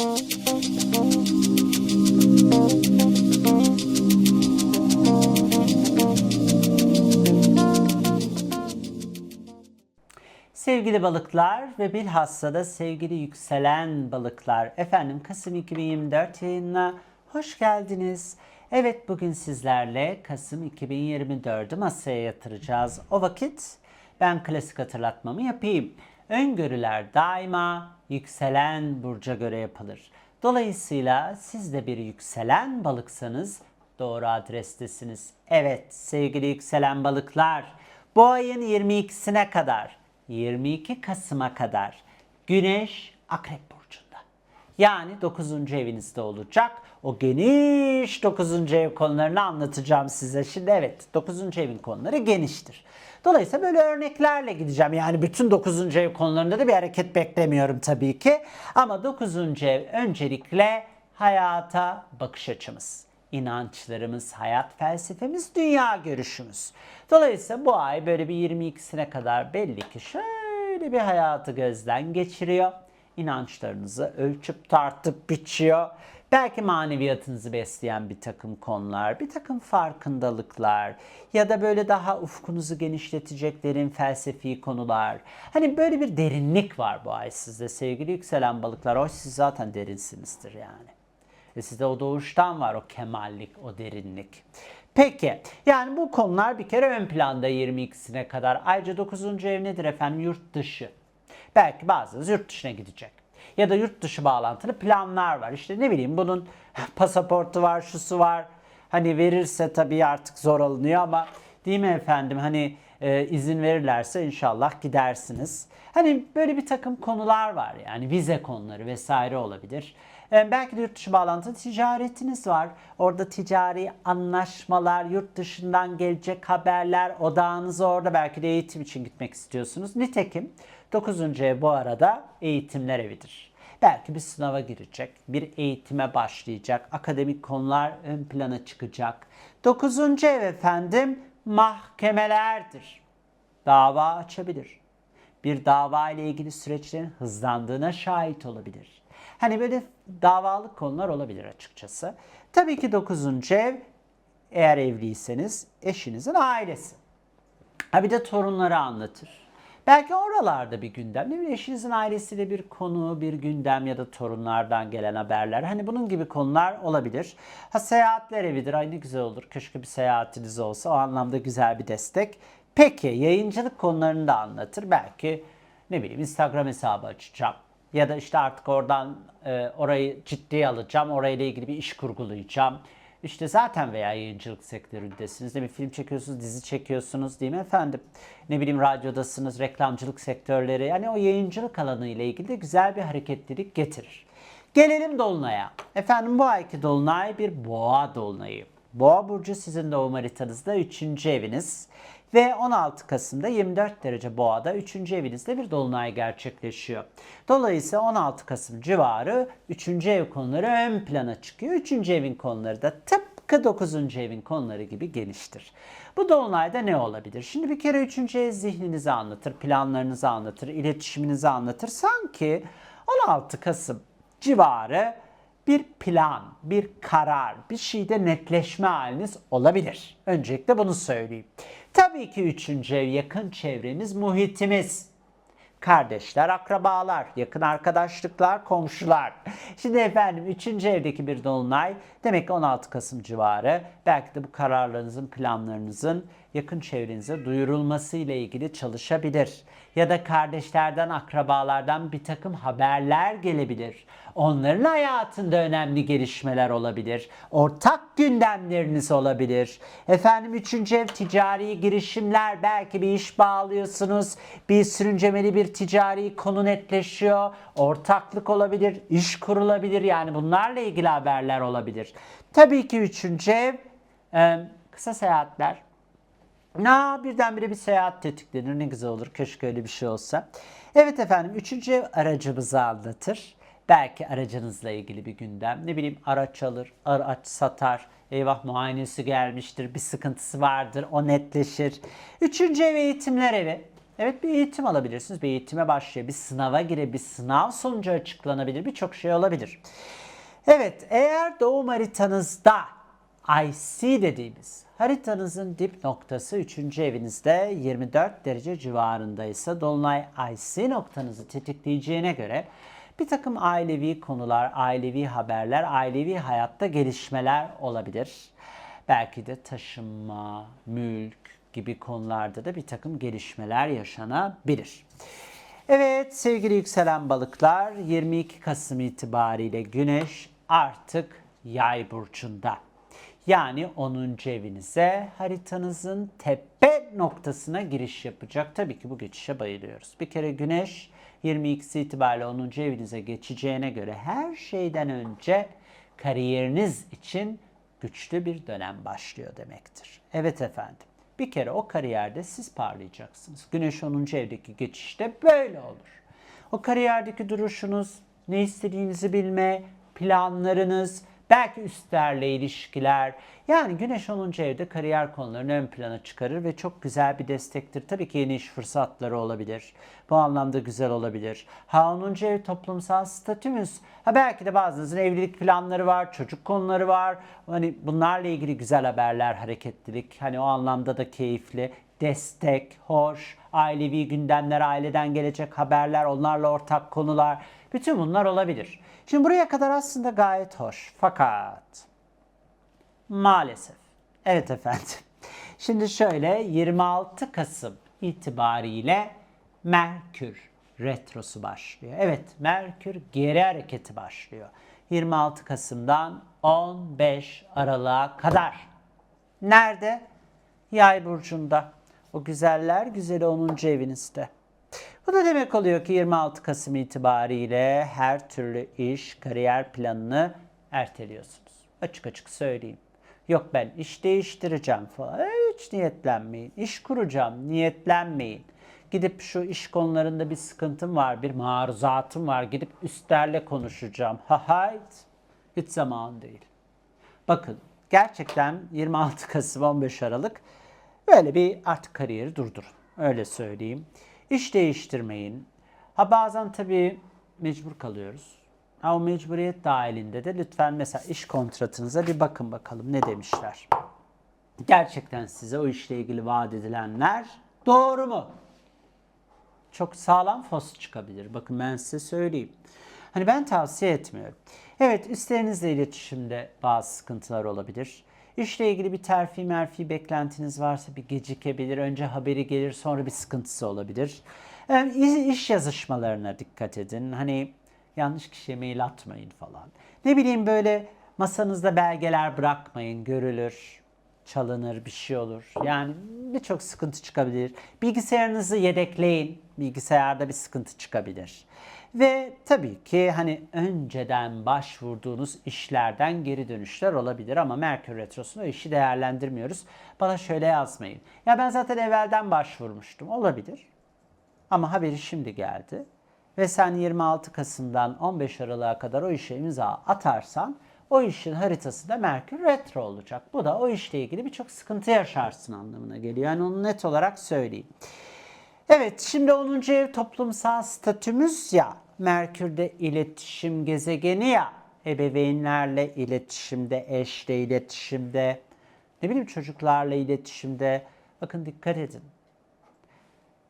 Sevgili balıklar ve bilhassa da sevgili yükselen balıklar. Efendim Kasım 2024 yayınına hoş geldiniz. Evet bugün sizlerle Kasım 2024'ü masaya yatıracağız. O vakit ben klasik hatırlatmamı yapayım. Öngörüler daima yükselen burca göre yapılır. Dolayısıyla siz de bir yükselen balıksanız doğru adrestesiniz. Evet sevgili yükselen balıklar bu ayın 22'sine kadar 22 Kasım'a kadar Güneş Akrep Burcu'nda. Yani 9. evinizde olacak. O geniş 9. ev konularını anlatacağım size. Şimdi evet 9. evin konuları geniştir. Dolayısıyla böyle örneklerle gideceğim. Yani bütün 9. ev konularında da bir hareket beklemiyorum tabii ki. Ama 9. ev öncelikle hayata bakış açımız inançlarımız, hayat felsefemiz, dünya görüşümüz. Dolayısıyla bu ay böyle bir 22'sine kadar belli ki şöyle bir hayatı gözden geçiriyor. İnançlarınızı ölçüp tartıp biçiyor. Belki maneviyatınızı besleyen bir takım konular, bir takım farkındalıklar ya da böyle daha ufkunuzu genişletecek derin felsefi konular. Hani böyle bir derinlik var bu ay sizde sevgili yükselen balıklar. O siz zaten derinsinizdir yani. E sizde o doğuştan var o kemallik, o derinlik. Peki yani bu konular bir kere ön planda 22'sine kadar. Ayrıca 9. ev nedir efendim? Yurt dışı. Belki bazınız yurt dışına gidecek. Ya da yurt dışı bağlantılı planlar var. İşte ne bileyim bunun pasaportu var, şusu var. Hani verirse tabii artık zor alınıyor ama değil mi efendim? Hani e, izin verirlerse inşallah gidersiniz. Hani böyle bir takım konular var yani vize konuları vesaire olabilir. E, belki de yurt dışı bağlantılı ticaretiniz var. Orada ticari anlaşmalar, yurt dışından gelecek haberler, odağınız orada. Belki de eğitim için gitmek istiyorsunuz. Nitekim 9. ev bu arada eğitimler evidir. Belki bir sınava girecek, bir eğitime başlayacak, akademik konular ön plana çıkacak. 9. ev efendim mahkemelerdir. Dava açabilir. Bir dava ile ilgili süreçlerin hızlandığına şahit olabilir. Hani böyle davalık konular olabilir açıkçası. Tabii ki 9. ev eğer evliyseniz eşinizin ailesi. Ha bir de torunları anlatır. Belki oralarda bir gündem. Ne bileyim eşinizin ailesiyle bir konu, bir gündem ya da torunlardan gelen haberler. Hani bunun gibi konular olabilir. Ha seyahatler evidir. Ay ne güzel olur. Keşke bir seyahatiniz olsa. O anlamda güzel bir destek. Peki yayıncılık konularını da anlatır. Belki ne bileyim Instagram hesabı açacağım. Ya da işte artık oradan e, orayı ciddiye alacağım. Orayla ilgili bir iş kurgulayacağım. İşte zaten veya yayıncılık sektöründesiniz. Değil mi? Film çekiyorsunuz, dizi çekiyorsunuz değil mi efendim? Ne bileyim radyodasınız, reklamcılık sektörleri. Yani o yayıncılık alanı ile ilgili de güzel bir hareketlilik getirir. Gelelim Dolunay'a. Efendim bu ayki Dolunay bir boğa Dolunay'ı. Boğa burcu sizin doğum haritanızda 3. eviniz ve 16 Kasım'da 24 derece boğada 3. evinizde bir dolunay gerçekleşiyor. Dolayısıyla 16 Kasım civarı 3. ev konuları ön plana çıkıyor. 3. evin konuları da tıpkı 9. evin konuları gibi geniştir. Bu dolunayda ne olabilir? Şimdi bir kere 3. ev zihninizi anlatır, planlarınızı anlatır, iletişiminizi anlatır. Sanki 16 Kasım civarı bir plan, bir karar, bir şeyde netleşme haliniz olabilir. Öncelikle bunu söyleyeyim. Tabii ki üçüncü ev yakın çevremiz, muhitimiz. Kardeşler, akrabalar, yakın arkadaşlıklar, komşular. Şimdi efendim 3. evdeki bir dolunay demek ki 16 Kasım civarı belki de bu kararlarınızın, planlarınızın yakın çevrenize duyurulması ile ilgili çalışabilir. Ya da kardeşlerden, akrabalardan bir takım haberler gelebilir. Onların hayatında önemli gelişmeler olabilir. Ortak gündemleriniz olabilir. Efendim üçüncü ev ticari girişimler. Belki bir iş bağlıyorsunuz. Bir sürüncemeli bir ticari konu netleşiyor. Ortaklık olabilir, iş kurulabilir. Yani bunlarla ilgili haberler olabilir. Tabii ki üçüncü ev kısa seyahatler. Na birdenbire bir seyahat tetiklenir. Ne güzel olur. Keşke öyle bir şey olsa. Evet efendim üçüncü aracımızı anlatır. Belki aracınızla ilgili bir gündem. Ne bileyim araç alır, araç satar. Eyvah muayenesi gelmiştir, bir sıkıntısı vardır, o netleşir. Üçüncü ev eğitimler evi. Evet bir eğitim alabilirsiniz. Bir eğitime başlıyor. Bir sınava gire, bir sınav sonucu açıklanabilir. Birçok şey olabilir. Evet eğer doğum haritanızda IC dediğimiz haritanızın dip noktası 3. evinizde 24 derece civarındaysa Dolunay IC noktanızı tetikleyeceğine göre bir takım ailevi konular, ailevi haberler, ailevi hayatta gelişmeler olabilir. Belki de taşınma, mülk gibi konularda da bir takım gelişmeler yaşanabilir. Evet sevgili yükselen balıklar 22 Kasım itibariyle Güneş artık Yay burcunda. Yani 10. evinize haritanızın tepe noktasına giriş yapacak. Tabii ki bu geçişe bayılıyoruz. Bir kere Güneş 22'si itibariyle 10. evinize geçeceğine göre her şeyden önce kariyeriniz için güçlü bir dönem başlıyor demektir. Evet efendim. Bir kere o kariyerde siz parlayacaksınız. Güneş 10. evdeki geçişte böyle olur. O kariyerdeki duruşunuz, ne istediğinizi bilme, planlarınız, belki üstlerle ilişkiler. Yani Güneş 10. evde kariyer konularını ön plana çıkarır ve çok güzel bir destektir. Tabii ki yeni iş fırsatları olabilir. Bu anlamda güzel olabilir. Ha 10. ev toplumsal statümüz. Ha belki de bazınızın evlilik planları var, çocuk konuları var. Hani bunlarla ilgili güzel haberler, hareketlilik. Hani o anlamda da keyifli destek, hoş, ailevi gündemler, aileden gelecek haberler, onlarla ortak konular. Bütün bunlar olabilir. Şimdi buraya kadar aslında gayet hoş. Fakat maalesef. Evet efendim. Şimdi şöyle 26 Kasım itibariyle Merkür retrosu başlıyor. Evet Merkür geri hareketi başlıyor. 26 Kasım'dan 15 Aralık'a kadar. Nerede? Yay burcunda. O güzeller güzeli 10. evinizde. Bu da demek oluyor ki 26 Kasım itibariyle her türlü iş, kariyer planını erteliyorsunuz. Açık açık söyleyeyim. Yok ben iş değiştireceğim falan. E, Hiç niyetlenmeyin. İş kuracağım, niyetlenmeyin. Gidip şu iş konularında bir sıkıntım var, bir maruzatım var. Gidip üstlerle konuşacağım. Ha hayt. Hiç zaman değil. Bakın gerçekten 26 Kasım 15 Aralık böyle bir artık kariyeri durdurun. Öyle söyleyeyim. İş değiştirmeyin. Ha bazen tabii mecbur kalıyoruz. Ha o mecburiyet dahilinde de lütfen mesela iş kontratınıza bir bakın bakalım ne demişler. Gerçekten size o işle ilgili vaat edilenler doğru mu? çok sağlam fos çıkabilir. Bakın ben size söyleyeyim. Hani ben tavsiye etmiyorum. Evet üstlerinizle iletişimde bazı sıkıntılar olabilir. İşle ilgili bir terfi merfi beklentiniz varsa bir gecikebilir. Önce haberi gelir sonra bir sıkıntısı olabilir. Yani iş yazışmalarına dikkat edin. Hani yanlış kişiye mail atmayın falan. Ne bileyim böyle masanızda belgeler bırakmayın görülür çalınır, bir şey olur. Yani birçok sıkıntı çıkabilir. Bilgisayarınızı yedekleyin. Bilgisayarda bir sıkıntı çıkabilir. Ve tabii ki hani önceden başvurduğunuz işlerden geri dönüşler olabilir ama Merkür Retrosu'nda işi değerlendirmiyoruz. Bana şöyle yazmayın. Ya ben zaten evvelden başvurmuştum. Olabilir. Ama haberi şimdi geldi. Ve sen 26 Kasım'dan 15 Aralık'a kadar o işe imza atarsan o işin haritası da Merkür retro olacak. Bu da o işle ilgili birçok sıkıntı yaşarsın anlamına geliyor. Yani onu net olarak söyleyeyim. Evet şimdi 10. ev toplumsal statümüz ya. Merkür'de iletişim gezegeni ya. Ebeveynlerle iletişimde, eşle iletişimde, ne bileyim çocuklarla iletişimde. Bakın dikkat edin.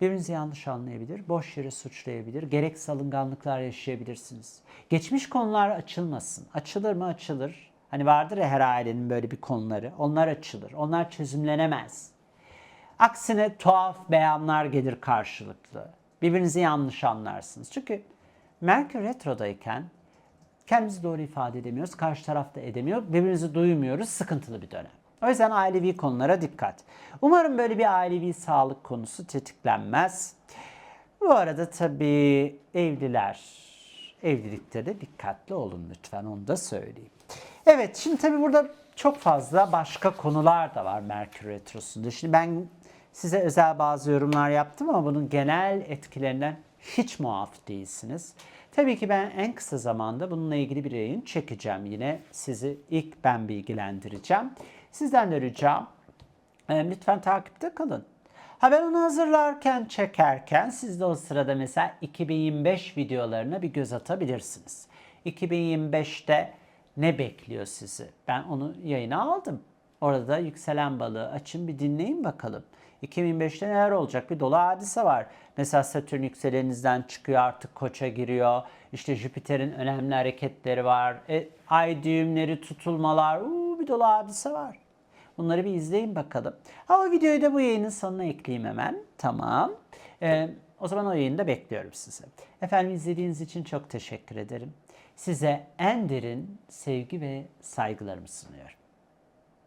Birbirinizi yanlış anlayabilir, boş yere suçlayabilir, gereksiz alınganlıklar yaşayabilirsiniz. Geçmiş konular açılmasın. Açılır mı? Açılır. Hani vardır ya her ailenin böyle bir konuları. Onlar açılır. Onlar çözümlenemez. Aksine tuhaf beyanlar gelir karşılıklı. Birbirinizi yanlış anlarsınız. Çünkü Merkür Retro'dayken kendimizi doğru ifade edemiyoruz. Karşı taraf da edemiyor. Birbirimizi duymuyoruz. Sıkıntılı bir dönem. O yüzden ailevi konulara dikkat. Umarım böyle bir ailevi sağlık konusu tetiklenmez. Bu arada tabii evliler, evlilikte de dikkatli olun lütfen onu da söyleyeyim. Evet şimdi tabii burada çok fazla başka konular da var Merkür Retrosu'nda. Şimdi ben size özel bazı yorumlar yaptım ama bunun genel etkilerinden hiç muaf değilsiniz. Tabii ki ben en kısa zamanda bununla ilgili bir yayın çekeceğim. Yine sizi ilk ben bilgilendireceğim. Sizden de ricam e, lütfen takipte kalın. Ha ben onu hazırlarken, çekerken siz de o sırada mesela 2025 videolarına bir göz atabilirsiniz. 2025'te ne bekliyor sizi? Ben onu yayına aldım. Orada yükselen balığı açın bir dinleyin bakalım. 2025'te neler olacak? Bir dolu hadise var. Mesela Satürn yükselenizden çıkıyor artık koça giriyor. İşte Jüpiter'in önemli hareketleri var. E, ay düğümleri, tutulmalar. Uuu, bir dolu hadise var. Bunları bir izleyin bakalım. Ha o videoyu da bu yayının sonuna ekleyeyim hemen. Tamam. Ee, o zaman o yayında bekliyorum sizi. Efendim izlediğiniz için çok teşekkür ederim. Size en derin sevgi ve saygılarımı sunuyorum.